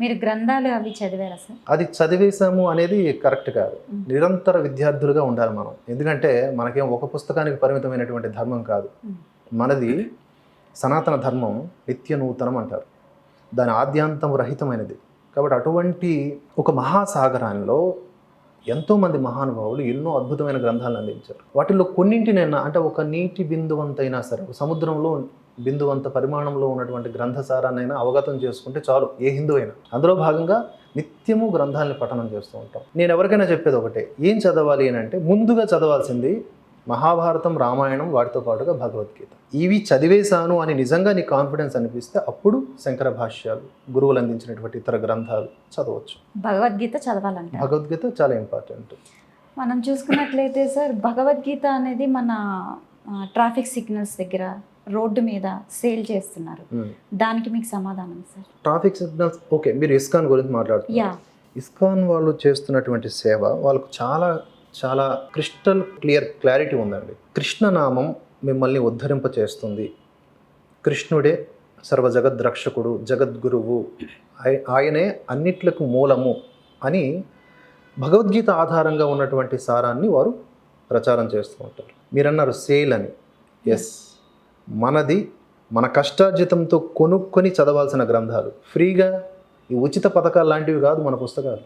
మీరు గ్రంథాలు అవి చదివారా సార్? అది చదివేశాము అనేది కరెక్ట్ కాదు. నిరంతర విద్యార్థులుగా ఉండాలి మనం. ఎందుకంటే మనకేం ఒక పుస్తకానికి పరిమితమైనటువంటి ధర్మం కాదు. మనది సనాతన ధర్మం నిత్య నూతనం అంటారు. దాని ఆద్యాంతం రహితమైనది. కాబట్టి అటువంటి ఒక మహాసాగరాల్లో ఎంతోమంది మహానుభావులు ఎన్నో అద్భుతమైన గ్రంథాలను అందించారు. వాటిల్లో కొన్నింటినైనా అంటే ఒక నీటి బిందువంతైనా సరే ఒక సముద్రంలో బిందువంత పరిమాణంలో ఉన్నటువంటి గ్రంథసారాన్నైనా అవగతం చేసుకుంటే చాలు ఏ హిందూ అయినా. అందులో భాగంగా నిత్యము గ్రంథాలని పఠనం చేస్తూ ఉంటాం. నేను ఎవరికైనా చెప్పేది ఒకటే ఏం చదవాలి అని అంటే ముందుగా చదవాల్సింది మహాభారతం రామాయణం వాటితో పాటుగా భగవద్గీత. ఇవి చదివేశాను అని నిజంగా నీ కాన్ఫిడెన్స్ అనిపిస్తే అప్పుడు శంకర భాష్యాలు గురువులు అందించినటువంటి ఇతర గ్రంథాలు చదవచ్చు. భగవద్గీత చదవాలంటారు? భగవద్గీత చాలా ఇంపార్టెంట్ మనం చూసుకున్నట్లయితే సార్ భగవద్గీత అనేది మన ట్రాఫిక్ సిగ్నల్స్ దగ్గర రోడ్డు మీద సేల్ చేస్తున్నారు. దానికి మీకు సమాధానం సార్. ట్రాఫిక్ సిగ్నల్స్ ఓకే మీరు ఇస్కాన్ గురించి మాట్లాడుతున్నారు. యా ఇస్కాన్ వాళ్ళు చేస్తున్నటువంటి సేవ వాళ్ళకు చాలా చాలా క్రిస్టల్ క్లియర్ క్లారిటీ ఉందండి. కృష్ణనామం మిమ్మల్ని ఉద్ధరింప చేస్తుంది కృష్ణుడే సర్వ జగద్రక్షకుడు జగద్గురువు. ఆయ- ఆయనే అన్నిట్లకు మూలము అని భగవద్గీత ఆధారంగా ఉన్నటువంటి సారాన్ని వారు ప్రచారం చేస్తూ ఉంటారు. మీరన్నారు సేల్ అని. ఎస్ మనది మన కష్టార్జితంతో కొనుక్కొని చదవాల్సిన గ్రంథాలు. ఫ్రీగా ఈ ఉచిత పథకాలు లాంటివి కాదు మన పుస్తకాలు.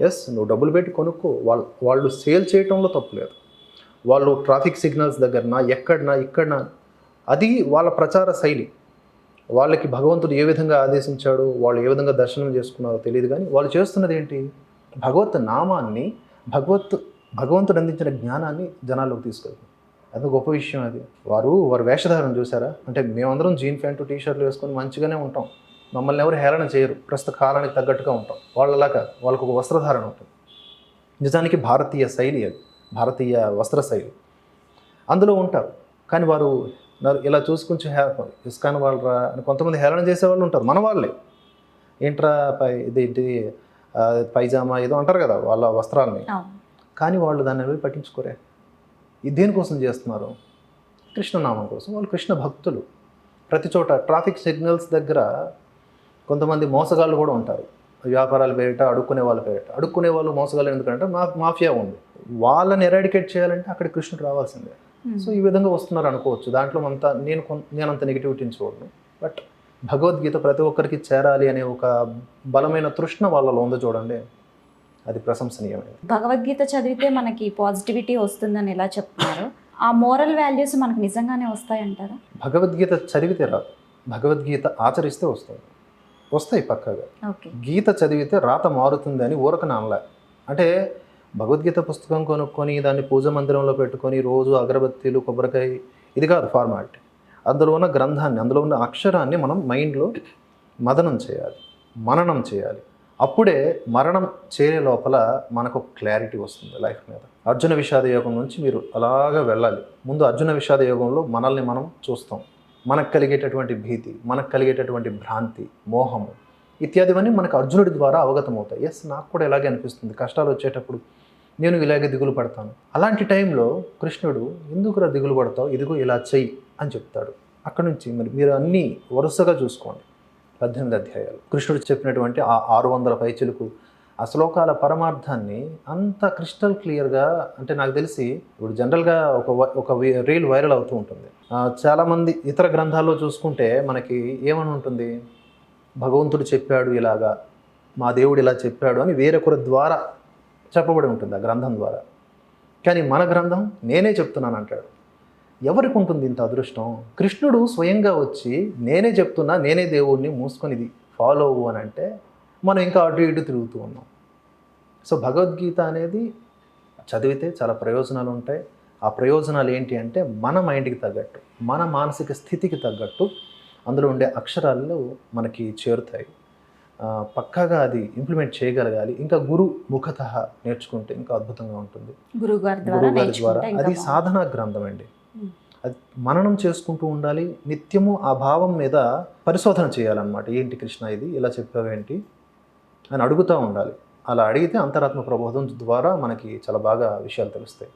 ఎస్ నువ్వు డబ్బులు పెట్టి కొనుక్కో. వాళ్ళు వాళ్ళు సేల్ చేయటంలో తప్పు లేదు. వాళ్ళు ట్రాఫిక్ సిగ్నల్స్ దగ్గరనా ఎక్కడనా ఇక్కడనా అది వాళ్ళ ప్రచార శైలి. వాళ్ళకి భగవంతుడు ఏ విధంగా ఆదేశించాడు వాళ్ళు ఏ విధంగా దర్శనం చేసుకున్నారో తెలియదు కానీ వాళ్ళు చేస్తున్నది ఏంటి? భగవత్ నామాన్ని భగవత్ భగవంతుడు అందించిన జ్ఞానాన్ని జనాల్లోకి తీసుకెళ్తారు అది గొప్ప విషయం అది. వారు వారి వేషధారణ చూసారా? అంటే మేమందరం జీన్ ప్యాంటు టీ షర్ట్లు వేసుకొని మంచిగానే ఉంటాం. మమ్మల్ని ఎవరు హేళన చేయరు. ప్రస్తుత కాలానికి తగ్గట్టుగా ఉంటాం. వాళ్ళలా కాదు. వాళ్ళకు ఒక వస్త్రధారణ ఉంటుంది. నిజానికి భారతీయ శైలి అది. భారతీయ వస్త్ర శైలి. అందులో ఉంటారు. కానీ వారు ఇలా చూసి కొంచెం హే ఇస్కాన్ వాళ్ళరా అని కొంతమంది హేళన చేసే వాళ్ళు ఉంటారు. మన వాళ్ళే. ఏంట్రా పై ఇదేంటి పైజామా ఏదో అంటారు కదా వాళ్ళ వస్త్రాలని. కానీ వాళ్ళు దాన్ని పట్టించుకోరే? ఇది దేనికోసం చేస్తున్నారు? కృష్ణనామం కోసం. వాళ్ళు కృష్ణ భక్తులు. ప్రతి చోట ట్రాఫిక్ సిగ్నల్స్ దగ్గర కొంతమంది మోసగాళ్ళు కూడా ఉంటారు. వ్యాపారాలు పేరిట అడుక్కునే వాళ్ళ పేరిట. అడుక్కునే వాళ్ళు మోసగాళ్ళు ఎందుకంటే మా మాఫియా ఉంది. వాళ్ళని ఎరాడికేట్ చేయాలంటే అక్కడ కృష్ణుడు రావాల్సిందే. సో ఈ విధంగా వస్తున్నారు అనుకోవచ్చు. దాంట్లో అంత నేను నేను అంత నెగిటివిటీని చూడను బట్ భగవద్గీత ప్రతి ఒక్కరికి చేరాలి అనే ఒక బలమైన తృష్ణ వాళ్ళలో ఉందో చూడండి. అది ప్రశంసనీయమైనది. భగవద్గీత చదివితే మనకి పాజిటివిటీ వస్తుందని ఎలా చెప్తున్నారు? ఆ మోరల్ వాల్యూస్ మనకు నిజంగానే వస్తాయంటారా? భగవద్గీత చదివితే రాదు. భగవద్గీత ఆచరిస్తే వస్తుంది వస్తాయి పక్కగా. గీత చదివితే రాత మారుతుంది అని ఊరక అనలే. అంటే భగవద్గీత పుస్తకం కొనుక్కొని దాన్ని పూజ మందిరంలో పెట్టుకొని రోజు అగరబత్తీలు కొబ్బరికాయ ఇది కాదు ఫార్మాలిటీ. అందులో ఉన్న గ్రంథాన్ని అందులో ఉన్న అక్షరాన్ని మనం మైండ్లో మదనం చేయాలి. మననం చేయాలి. అప్పుడే మరణం చేరే లోపల మనకు క్లారిటీ వస్తుంది లైఫ్ మీద. అర్జున విషాద యోగం నుంచి మీరు అలాగా వెళ్ళాలి. ముందు అర్జున విషాద యోగంలో మనల్ని మనం చూస్తాం. మనకు కలిగేటటువంటి భీతి మనకు కలిగేటటువంటి భ్రాంతి మోహము ఇత్యాదివన్నీ మనకు అర్జునుడి ద్వారా అవగతమవుతాయి. ఎస్ నాకు కూడా ఇలాగే అనిపిస్తుంది. కష్టాలు వచ్చేటప్పుడు నేను ఇలాగే దిగులు పడతాను. అలాంటి టైంలో కృష్ణుడు ఎందుకురా దిగులు పడతావు? ఇదిగో ఇలా చెయ్యి అని చెప్తాడు. అక్కడ నుంచి మరి మీరు అన్నీ వరుసగా చూసుకోండి. పద్దెనిమిది అధ్యాయాలు. కృష్ణుడు చెప్పినటువంటి ఆ ఆరు వందల పైచులకు ఆ శ్లోకాల పరమార్థాన్ని అంత క్రిస్టల్ క్లియర్గా అంటే నాకు తెలిసి ఇప్పుడు జనరల్గా ఒక ఒక రీల్ వైరల్ అవుతూ ఉంటుంది. చాలామంది ఇతర గ్రంథాల్లో చూసుకుంటే మనకి ఏమని ఉంటుంది? భగవంతుడు చెప్పాడు ఇలాగా మా దేవుడు ఇలా చెప్పాడు అని వేరొకరి ద్వారా చెప్పబడి ఉంటుంది ఆ గ్రంథం ద్వారా. కానీ మన గ్రంథం నేనే చెప్తున్నాను అంటాడు. ఎవరికి ఉంటుంది ఇంత అదృష్టం? కృష్ణుడు స్వయంగా వచ్చి నేనే చెప్తున్నా నేనే దేవుడిని మూసుకొని ఇది ఫాలో అవ్వు అని అంటే మనం ఇంకా అటు ఇటు తిరుగుతూ ఉన్నాం. సో భగవద్గీత అనేది చదివితే చాలా ప్రయోజనాలు ఉంటాయి. ఆ ప్రయోజనాలు ఏంటి అంటే మన మైండ్కి తగ్గట్టు మన మానసిక స్థితికి తగ్గట్టు అందులో ఉండే అక్షరాలు మనకి చేరుతాయి. పక్కాగా అది ఇంప్లిమెంట్ చేయగలగాలి. ఇంకా గురు ముఖత నేర్చుకుంటే ఇంకా అద్భుతంగా ఉంటుంది. గురువు గారి ద్వారా అది. సాధనా గ్రంథం అండి. అది మననం చేసుకుంటూ ఉండాలి. నిత్యము ఆ భావం మీద పరిశోధన చేయాలన్నమాట. ఏంటి కృష్ణ ఇది? ఇలా చెప్పావేంటి అని అడుగుతూ ఉండాలి. అలా అడిగితే అంతరాత్మ ప్రబోధం ద్వారా మనకి చాలా బాగా విషయాలు తెలుస్తాయి.